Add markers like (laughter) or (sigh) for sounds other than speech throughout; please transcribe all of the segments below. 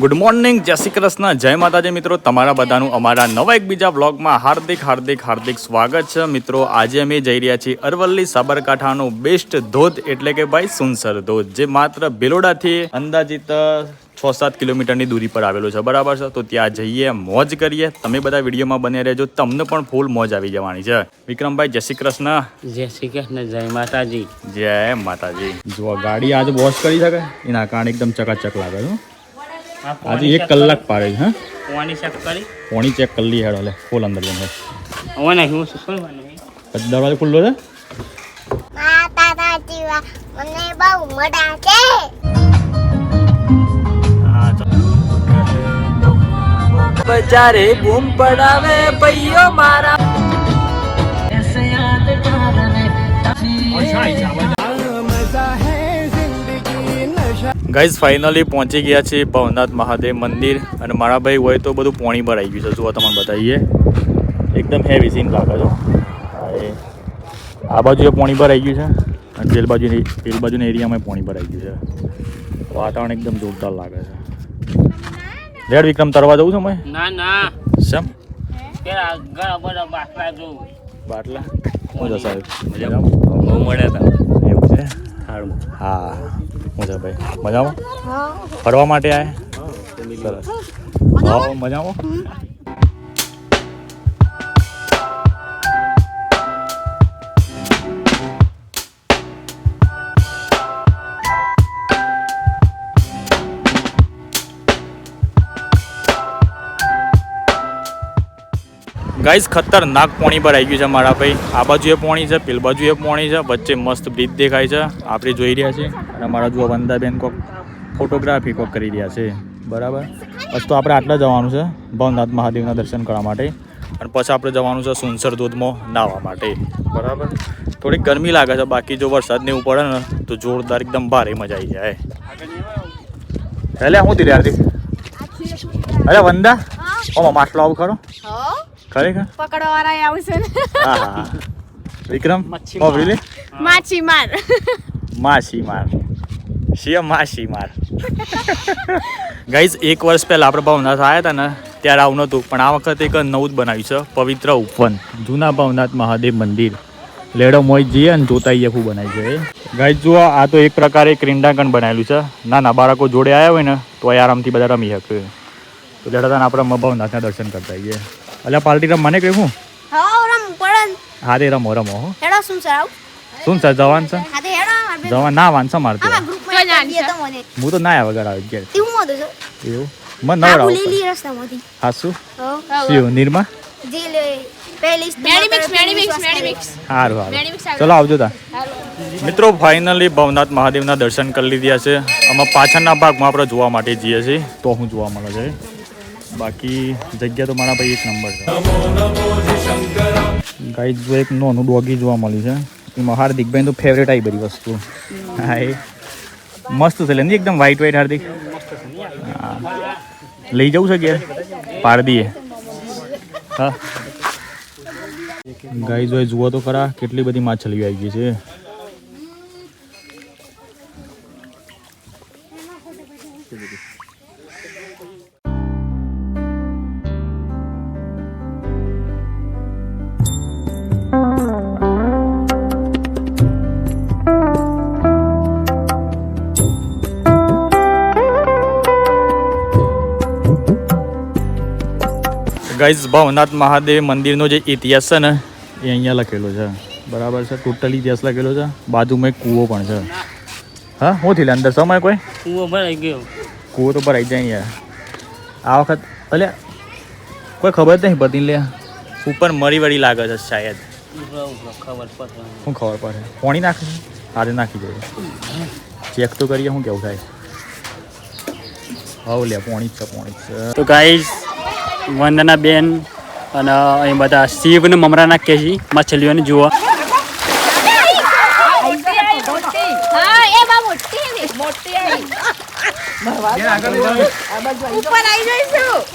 Good morning જય શ્રી કૃષ્ણ. જય માતાજી મિત્રો તમારા બધાનું અમારા નવા એક બીજા બ્લોગમાં હાર્દિક હાર્દિક હાર્દિક સ્વાગત છે. મિત્રો આજે અમે જઈ રહ્યા છીએ અરવલ્લી સાબરકાંઠાનો બેસ્ટ ધોધ એટલે કે ભાઈ સુનસર ધોધ જે માત્ર બેલોડાથી અંદાજિત છ સાત કિલોમીટરની દૂરી પર આવેલો છે. બરાબર છે? તો ત્યાં જઈએ મોજ કરીએ. તમે બધા વિડીયોમાં બને રહેજો તમને પણ ફૂલ મોજ આવી જવાની છે. વિક્રમભાઈ જય શ્રી કૃષ્ણ. જય શ્રી કૃષ્ણ જય માતાજી. જય માતાજી. જો ગાડી આજે વોશ કરી શકે. એના કારણે એકદમ ચકાચક લાગે છે આજે એક કલાક પાડે છે હા? પોણી ચેક કરી. પોણી ચેક કરી લઈએ હેડો લે ફૂલ અંદર જઈને હવે નહીં હું શું કરવાનું દરવાજો ખુલ્લો છે? મને બહુ મજા છે. બજારે બૂમ પડાવે ભાઈઓ મારા. ગાઈઝ ફાઇનલી પહોંચી ગયા છે ભવનાથ મહાદેવ મંદિર અને મારા ભાઈ હોય તો બધું પોણી ભરાઈ ગયું છે. જુઓ તમને બતાવીએ. એકદમ હેવી સીન લાગે છે આ બાજુ પોણી ભરાઈ ગયું છે અને પેલ બાજુની પેલ બાજુના એરિયામાં પોણી ભરાઈ ગયું છે. વાતાવરણ એકદમ જોરદાર લાગે છે. રેડ વિક્રમ તરવા જવું છે મેં ના ના. શેમ? બાટલા મજા સાહેબ મજા. મળ્યા હતા. એવું છે? સારું હા. મજા ભાઈ. મજામાં? ફરવા માટે આયા? સરસ. મજામાં? ગાઈઝ ખતરનાક પોણી પર આવી ગયું છે મારા ભાઈ. આ બાજુ એ પોણી છે પેલ બાજુ એ પોણી છે વચ્ચે મસ્ત બ્રિજ દેખાય છે. આપણે જોઈ રહ્યા છીએ. અને મારા જુઓ વંદાબેન કોક ફોટોગ્રાફી કોક કરી રહ્યા છે. બરાબર? બસ તો આપણે આટલા જવાનું છે. ભવનાથ મહાદેવના દર્શન કરવા માટે. અને પછી આપણે જવાનું છે સુનસર ધોધમાં નાહવા માટે. બરાબર? થોડીક ગરમી લાગે છે. બાકી જો વરસાદ ને એવું પડે ને તો જોરદાર એકદમ ભારે મજા આવી જાય. એટલે શું થી યાર અરે વંદા? ઓમાં માટલો આવું ખરો? ખરેખર? પકડવાવાળા આવશે ને. હા હા વિક્રમ? માછી ઓ માછી માછીમાર. માછીમાર. શિયા માછીમાર ગાઈઝ એક વર્ષ પહેલા આપણે ભવનાથ આવ્યા હતા ને ત્યારે આવું નહોતું પણ આ વખતે એક નવું જ બનાવ્યું છે પવિત્ર ઉપવન. જૂના ભવનાથ મહાદેવ મંદિર. લેડો મોઈ જઈએ અને જોતા આવીએ બનાવી બનાવ્યું છે. ગાઈઝ જુઓ આ તો એક પ્રકારે ક્રિંડાંકન બનાવેલું છે. નાના બાળકો જોડે આવ્યા હોય ને તો આરામથી બધા રમી શકે તો લેડા તને આપણે ભવનાથના દર્શન કરતા આવીએ એટલે પાર્ટી રમવાને કહ્યું હું હા રમ તે રમો રમો હો. શું સર જવાન છે? જવાન ના વાંચા મારતી. આમાં તો મને હું તો ના વગર આવી ગયા એવું હતો છો એવું મને નવડાવ લીલી રસ્તામાંથી હાસુ શું નિર્મા ચલો આવજો તા મિત્રો ફાઇનલી ભવનાથ મહાદેવના દર્શન કરી લીધા છે આમાં પાછળના ભાગમાં આપણે જોવા માટે જઈએ છીએ તો હું જોવા મળે છે બાકી જગ્યા તો મારા ભાઈ એક નંબર છે ગાઈ જો એક નોનું ડોગી જોવા મળ્યું છે એમાં હાર્દિકભાઈ તો ફેવરેટ આવી બધી વસ્તુ હા એ મસ્ત છે લે એકદમ વ્હાઈટ વ્હાઈટ હાર્દિક. લઈ જવું છે ઘેર? પાડ દઈએ હા ગાઈ જોઈ જુઓ તો ખરા, કેટલી બધી માછલીઓ આવી ગઈ છે. ગાઈઝ ભવનાથ મહાદેવ મંદિરનો જે ઇતિહાસ છે ને એ અહીંયા લખેલો છે. બરાબર છે? ટોટલ ઇતિહાસ લખેલો છે. બાજુમાં એક કૂવો પણ છે. હા? શું થયેલા લે અંદર સમય કોઈ? કૂવો ભરાઈ ગયો. કૂવો તો ભરાઈ જાય અહીંયા આ વખત એટલે કોઈ ખબર જ નહીં પડતી લે. ઉપર મરી વળી લાગે છે શાયદ. ખબર પડે. શું ખબર પડે? પોણી નાખે આજે નાખી જોઈએ ચેક તો કરીએ શું કેવું થાય. હવ લે પોણી જ છે પોણી જ છે. તો ગાઈઝ વંદના બેન અને અહીં બધા શિવ ને મમરા નાખીએ છીએ મછલીઓને જુઓ.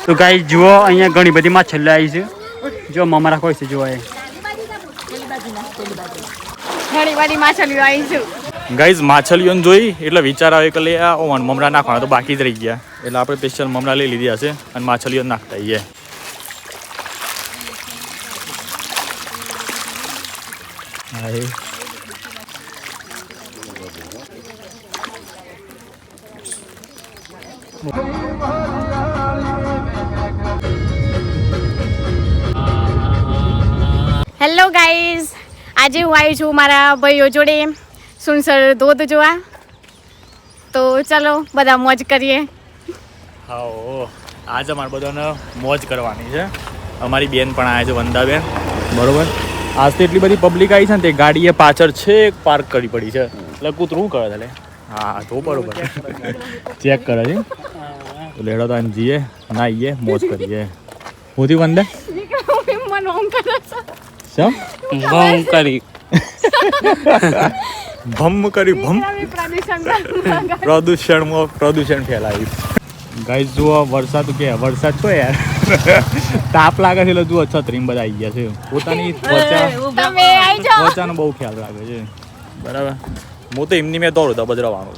તો ગાઈ જુઓ અહીંયા ઘણી બધી માછલીઓ આવી છે. જો મમરા કોઈ છે જુઓ એ. ઘણી બધી માછલીઓ આવી છું. ગાઈઝ માછલીઓને જોઈ એટલે વિચાર આવે કે લે આ ઓવન મમરા નાખવાના તો બાકી જ રહી ગયા. એટલે આપણે સ્પેશિયલ મમરા લઈ લીધી હશે અને માછલીઓ નાખતા આવીએ હેલો ગાઈઝ આજે હું આવી છું મારા ભાઈઓ જોડે. સુનસર ધોધ જોવા. તો ચલો બધા મોજ કરીએ. હા ઓ આજે અમારે બધાને મોજ કરવાની છે. અમારી બેન પણ આવે છે વંદાબેન. બરોબર? આજ તો એટલી બધી પબ્લિક આવી છે ને તે ગાડીએ પાછળ છે પાર્ક કરી પડી છે. એટલે કૂતરું કરે એટલે હા તો બરોબર. ચેક કરે છે. લેડો તો જઈએ નાહીએ મોજ કરીએ. વંદા? મને ઓમ કરે છે. શમ? કરી. (laughs) ભમ કરી ભમ. પ્રદૂષણ પ્રદૂષણમાં પ્રદૂષણ ફેલાવ્યું ગાઈસ જુઓ વરસાદ કે વરસાદ છો યાર. તાપ લાગે છે એટલે જુઓ છત્રીમ બધા આવી ગયા છે. પોતાની ત્વચા ત્વચાનો બહુ ખ્યાલ રાખે છે. બરાબર? હું તો એમની મેં દોડું તો બજરાવાનું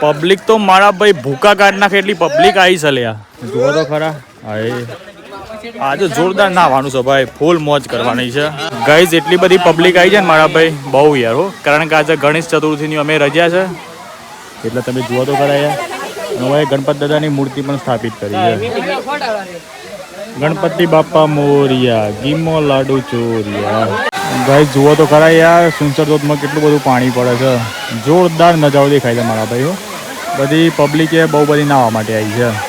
પબ્લિક તો મારા ભાઈ ભૂકા કાઢ નાખે એટલી પબ્લિક આવી છે લ્યા. જુઓ તો ખરા. હા એ આજે જોરદાર નાહવાનું છે ભાઈ. ફૂલ મોજ કરવાની છે. ગઈઝ એટલી બધી પબ્લિક આવી છે ને મારા ભાઈ. બહુ યાર હો. કારણ કે આજે ગણેશ ચતુર્થીની અમે રજા છે. એટલે તમે જુઓ તો અને હવે ગણપત દાદાની મૂર્તિ પણ સ્થાપિત કરી છે. ગણપતિ બાપા મોરિયા, ગીમો લાડુ ચોરિયા. ભાઈ જુઓ તો ખરા યાર સુનસર ધોધમાં કેટલું બધું પાણી પડે છે. જોરદાર નજારો દેખાય છે મારા ભાઈ હો. બધી પબ્લિકે બહુ બધી નાહવા માટે આવી છે.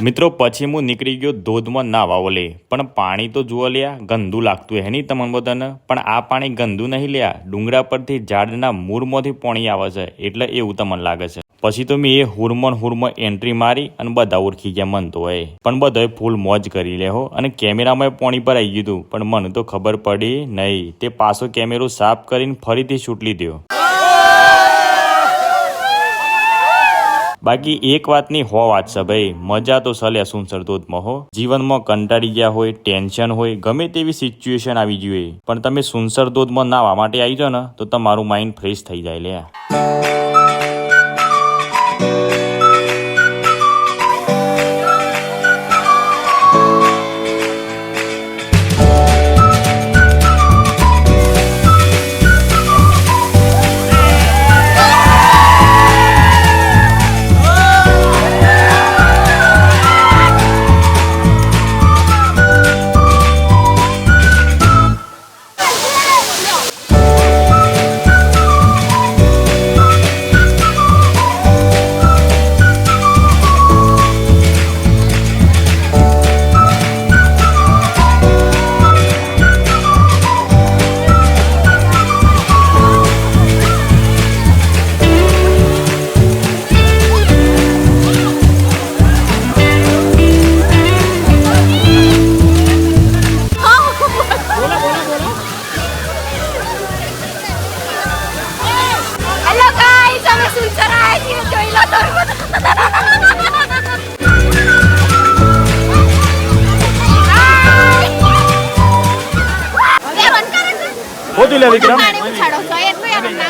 મિત્રો, પછી હું નીકળી ગયો ધોધમાં નાવા ઓલે પણ પાણી તો જુઓ લ્યા, ગંદુ લાગતું હે નહીં તમને બધાને? પણ આ પાણી ગંદુ નહીં લ્યા. ડુંગરા પરથી ઝાડના મૂળમાંથી પાણી આવે છે, એટલે એવું તમને લાગે છે. પછી તો મેં એ હુરમન હુરમન એન્ટ્રી મારી અને બધા ઓળખી ગયા, મન તો હોય. પણ બધાએ ફૂલ મોજ કરી લે હો. અને કેમેરામાં પાણી પર આવી ગયું પણ મને તો ખબર પડી નહીં. તે પાછો કેમેરો સાફ કરીને ફરીથી છૂટ લીધો. બાકી એક વાતની હો વાત છે ભાઈ, મજા તો સલે સુનસર ધોધમાં હો. જીવનમાં કંટાળી ગયા હોય, ટેન્શન હોય, ગમે તેવી સિચ્યુએશન આવી જોઈએ પણ તમે સુનસર ધોધમાં નાવા માટે આવી જાઓ ને, તો તમારું માઇન્ડ ફ્રેશ થઈ જાય લે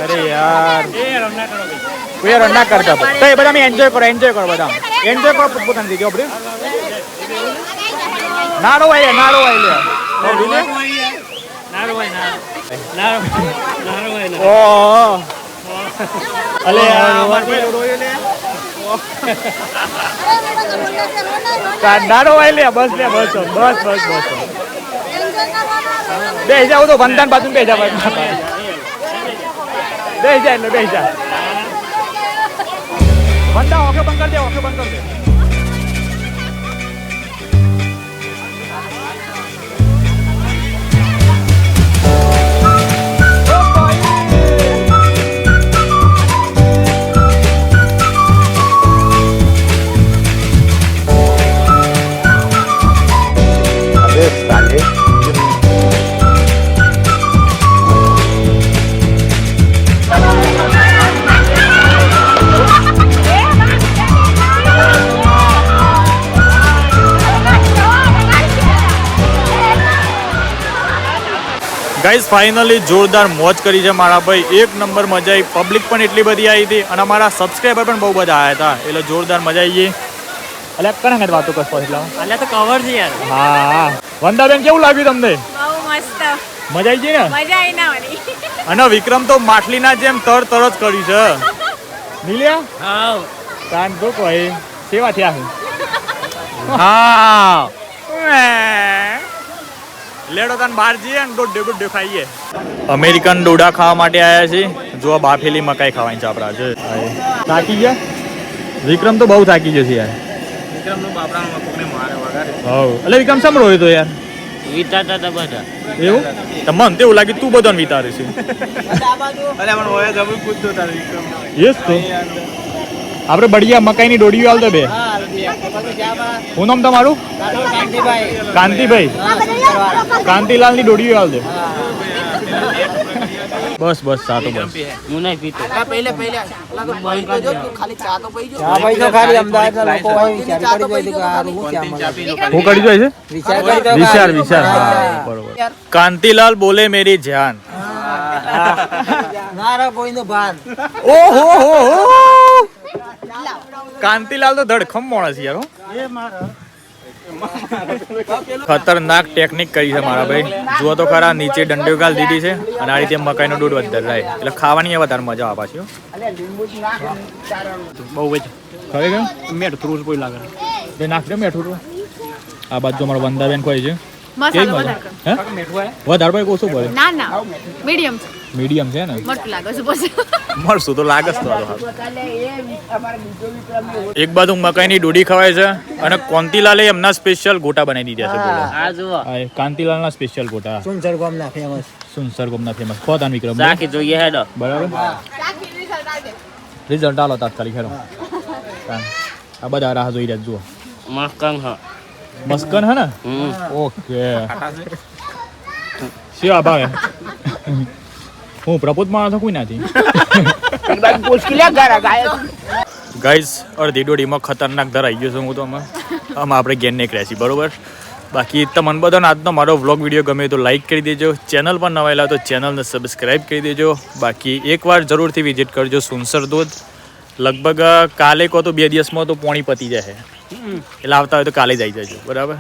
અરે યાર. કોઈ યાર ના કરતા તો. એ બધા એન્જોય કરો એન્જોય કરો બધા. એન્જોય કરો પોતાની રીતે આપણે નાડો વાય નાડો વાય લે. અલે નાડો વાય લે. બસ લે બસ બસ બસ બસ. બે જાવ તો બંધન બાજુ બે જાવ બે જાય એટલે બે જાય. બંધા ઓકે બંધ કરી દે ઓકે બંધ કરી દે. ગાઈઝ ફાઇનલી જોરદાર મોજ કરી છે મારા ભાઈ. એક નંબર મજા આવી. પબ્લિક પણ એટલી બધી આવી હતી અને અમારા સબસ્ક્રાઈબર પણ બહુ બધા આવ્યા હતા. એટલે જોરદાર મજા આવી ગઈ. એટલે કરે કઈ વાતો કરશો એટલે? એટલે તો કવર છે યાર. હા. વંદાબેન કેવું લાગ્યું તમને? બહુ મસ્ત. મજા આવી ગઈ ને? મજા આવી ના વળી. અને વિક્રમ તો માટલીના જેમ તર તર જ કર્યું છે. નીલિયા? હા. કાન તો કોઈ. સેવા થયા હા. લેડો તાન બહાર જઈએ ને ડોડે ડોડે ખાઈએ. અમેરિકન ડોડા ખાવા માટે આવ્યા છીએ. જો બાફેલી મકાઈ ખાવાની છે આપણા છે થાકી ગયા? વિક્રમ તો બહુ થાકી જશે યાર. હવ. એટલે વિક્રમ સમ રોયો તો યાર? વિચારતા હતા બધા. એવું? તો તેવું તો તું બધાને વિતારે છે. (laughs) યસ તો. આપણે બઢિયા મકાઈની ડોડીઓ આવતો દે બે. હું નામ તમારું? કાંતિભાઈ. કાંતિલાલની ડોડીઓ દોડીઓ દે. બસ બસ સાતો બસ. હું. નહીં પીતો. ચા ભાઈ તો ખાલી અમદાવાદના લોકો હોય વિચાર કરી જાય કે આ હું ચા કરી જાય છે? વિચાર વિચાર વિચાર હા બરોબર. કાંતિલાલ બોલે મેરી જાન. ના રે ભાન. ઓહો હો હો. કાંતિલાલ તો ધડખમ માણસ યાર ખતરનાક ટેકનિક કરી છે મારા ભાઈ. જુઓ તો ખરા નીચે દંડીઓ ગાલ દીધી છે અને આ રીતે મકાઈનો દૂધ વધારે રહે એટલે ખાવાની વધારે મજા આવે પાછી બહુ જ ખરેખર મેઠ થોડું કોઈ લાગે તે નાખ દે મેઠું. આ બાજુ અમારો વંદાબેન કોઈ છે. વધારે હે? વધારે ભાઈ ઓછું પડે ના ના. મીડિયમ છે. મીડિયમ છે ને? મળશું તો લાગે જ તો. એક બાજુ મકાઈની ડોડી ખવાય છે અને કોંતીલાલે એમના સ્પેશિયલ ગોટા બનાવી દીધા છે બોલો. આ જુઓ. કાંતિલાલના સ્પેશિયલ ગોટા. સુનસર ગામના ફેમસ સુનસર ગોમના ફેમસ ખોતાન વિક્રમ. સાકી જોઈએ હેડો. બરાબર? રિઝલ્ટ આલો તાત્કાલિક હેરો તાન. આ બધા રાહ જોઈ રહ્યા જુઓ. મસ્કન હ. મસ્કન હે ને? ઓકે. શિવા ભાવે. હું પ્રપોઝ માણસ કોઈ નથી ગાઈઝ અડધી દોડીમાં ખતરનાક ધરાઈ ગયો છું હું તો આમાં. આમાં આપણે ગેન નીકળ્યા છીએ બરોબર? બાકી તમને બધાને આજનો મારો વ્લોગ વીડિયો ગમે તો લાઈક કરી દેજો. ચેનલ પર નવાયેલા તો ચેનલને સબસ્ક્રાઈબ કરી દેજો. બાકી એકવાર જરૂરથી વિઝિટ કરજો સુનસર ધોધ. લગભગ કાલે કહો તો બે દિવસમાં તો પોણી પતી જાય એટલે આવતા હોય તો કાલે જ આવી જજો બરાબર?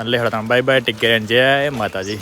એટલે હડતા બાય બાય ટેક કેર જય માતાજી.